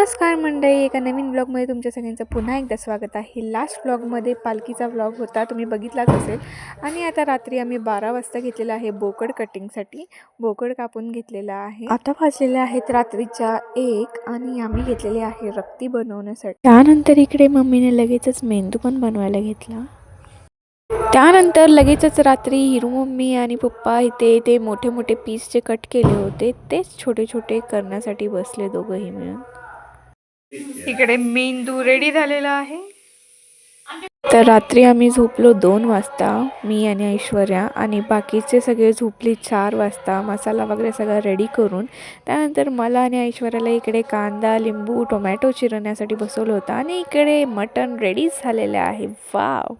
नमस्कार मंडळी एका नवीन ब्लॉगमध्ये तुमच्या सगळ्यांचं पुन्हा एकदा स्वागत आहे. लास्ट ब्लॉगमध्ये पालखीचा ब्लॉग होता तुम्ही बघितलाच असेल. आणि आता रात्री आम्ही बारा वाजता घेतलेला आहे बोकड कटिंगसाठी बोकड कापून घेतलेला आहे. आता भाजलेले आहेत रात्रीच्या एक आणि आम्ही घेतलेले आहे रक्ती बनवण्यासाठी. त्यानंतर इकडे मम्मीने लगेचच मेंदू पण बनवायला घेतला. त्यानंतर लगेचच रात्री हिरू मम्मी आणि पप्पा इथे ते मोठे मोठे पीस जे कट केले होते तेच छोटे छोटे करण्यासाठी बसले दोघंही मिळून. इकडे मेंदू रेडी झालेला आहे. तर रात्री आम्ही झोपलो दोन वाजता मी आणि ऐश्वर्या आणि बाकीचे सगळे झोपले चार वाजता. मसाला वगैरे सगळं रेडी करून त्यानंतर मला आणि ऐश्वर्याला इकडे कांदा लिंबू टोमॅटो चिरण्यासाठी बसवलं होतं. आणि इकडे मटण रेडीच झालेलं आहे. वाव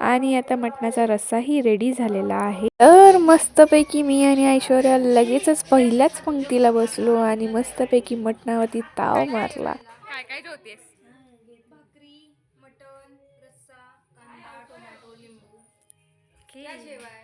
आणि आता मटणाचा रस्साही रेडी झालेला आहे. तर मस्तपैकी मी आणि ऐश्वर्या लगेचच पहिल्याच पंक्तीला बसलो आणि मस्तपैकी मटणावरती ताव मारला. काय काय होतेस भाकरी मटण रस्सा कांदा टोमॅटो लिंबू. याशिवाय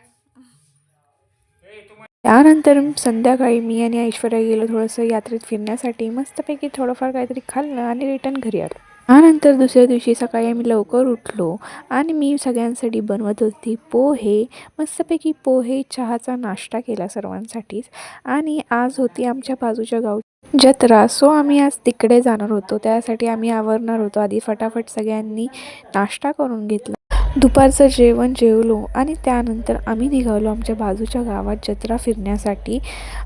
त्यानंतर संध्याकाळी मी आणि ऐश्वर्या गेलो थोडंसं यात्रेत फिरण्यासाठी. मस्तपैकी थोडंफार काहीतरी खाल्लं आणि रिटर्न घरी आलो. त्यानंतर दुसऱ्या दिवशी सकाळी आम्ही लवकर उठलो आणि मी सगळ्यांसाठी बनवत होती पोहे. मस्तपैकी पोहे चहाचा नाश्ता केला सर्वांसाठीच. आणि आज होती आमच्या बाजूच्या गाव जत्रा. सो आम्ही आज तिकडे जाणार होतो. त्यासाठी आम्ही आवरणार होतो. आधी फटाफट सगळ्यांनी नाश्ता करून घेतला. दुपारचं जेवण जेवलो आणि त्यानंतर आम्ही निघालो आमच्या बाजूच्या गावात जत्रा फिरण्यासाठी.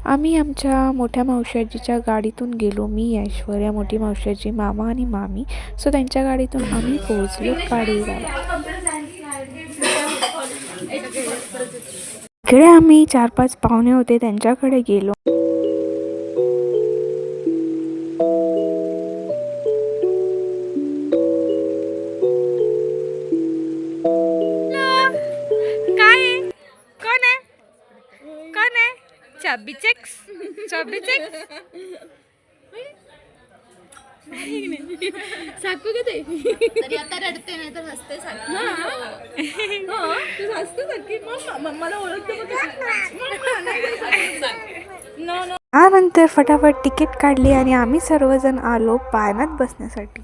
आम्ही आमच्या मोठ्या मावशाजीच्या गाडीतून गेलो मी ऐश्वर्या मोठी मावशाजी मामा आणि मामी. सो त्यांच्या गाडीतून आम्ही पोहोचलो पाडी इकडे आम्ही चार पाच पाहुणे होते त्यांच्याकडे गेलो. चाबी चेक्स चाबी चेक्स साकू का ते तरी आता रडते नाही तर हसते मला त्यानंतर फटाफट तिकीट काढली आणि आम्ही सर्वजण आलो पाण्यात बसण्यासाठी.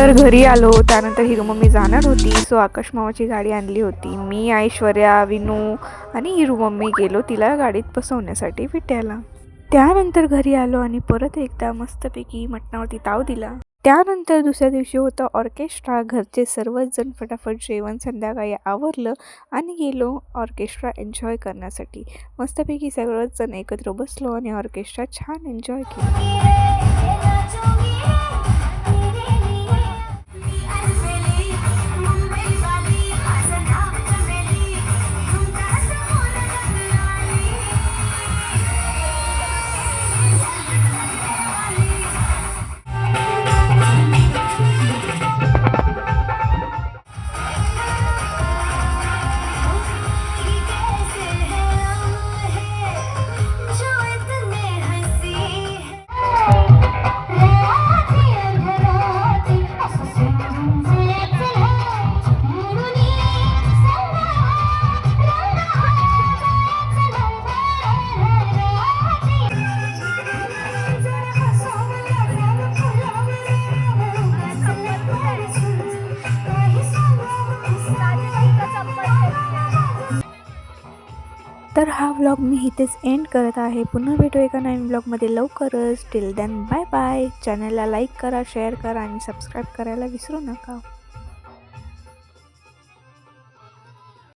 तर घरी आलो त्यानंतर हिरो मम्मी जाणार होती. सो आकाश मामाची गाडी आणली होती. मी ऐश्वर्या विनू आणि हिरू मम्मी गेलो तिला गाडीत बसवण्यासाठी विट्याला त्यानंतर घरी आलो आणि परत एकदा मस्तपैकी मटणावरती ताव दिला. त्यानंतर दुसऱ्या दिवशी होतं ऑर्केस्ट्रा. घरचे सर्वच जण फटाफट जेवण संध्याकाळी आवरलं आणि गेलो ऑर्केस्ट्रा एन्जॉय करण्यासाठी. मस्तपैकी सगळंच जण एकत्र बसलो आणि ऑर्केस्ट्रा छान एन्जॉय केला. तर हा व्लॉग मी इथेच एंड करत आहे. पुन्हा भेटू एका नवीन ब्लॉगमध्ये लवकरच. टिल दॅन बाय बाय चॅनलला लाईक करा शेअर करा आणि सबस्क्राईब करायला विसरू नका.